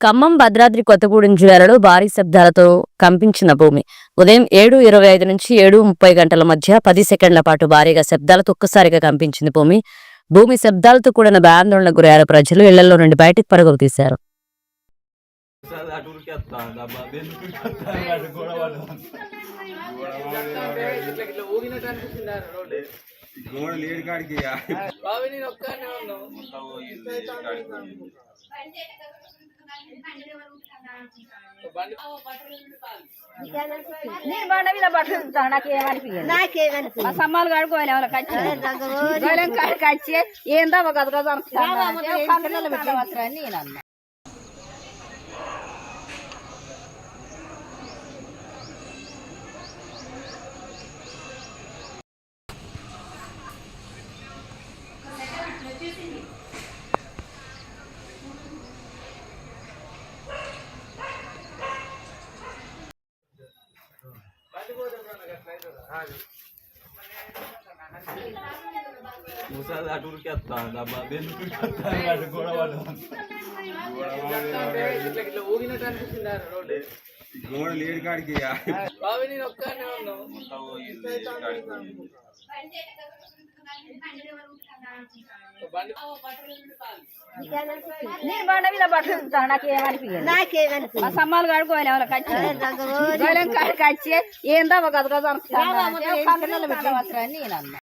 ఖమ్మం భద్రాద్రి కొత్తగూడెం జిల్లాలలో భారీ శబ్దాలతో కంపించిన భూమి. ఉదయం ఏడు ఇరవై ఐదు నుంచి ఏడు ముప్పై గంటల మధ్య పది సెకండ్ల పాటు భారీగా శబ్దాలతో ఒక్కసారిగా కంపించింది భూమి. భూమి శబ్దాలతో కూడిన భయాందోళనకు గురయ్యారు ప్రజలు. ఇళ్ళలో నుండి బయటకు పరుగులు తీశారు. నేను మీద నాకేమనిపించదు నాకేమనిపించదు ఆ సమ్మాలు కడుకోవాలి ఎవరికి వచ్చి ఏందో ఒక నేను అన్నా. ముసాది అటు ఉరికేస్తా డబ్బా ఎందుకు గోడ లేడు కాడికి నేను బండ మీద పట్టుకుంటా నాకేమనిపించదు నాకేమనిపించదు సమ్మాలు కడుకోవాలి ఎవరికి వచ్చి గోళం కాడికి వచ్చి ఏందో ఒక గద గద అనుకుంటా నేను అన్నా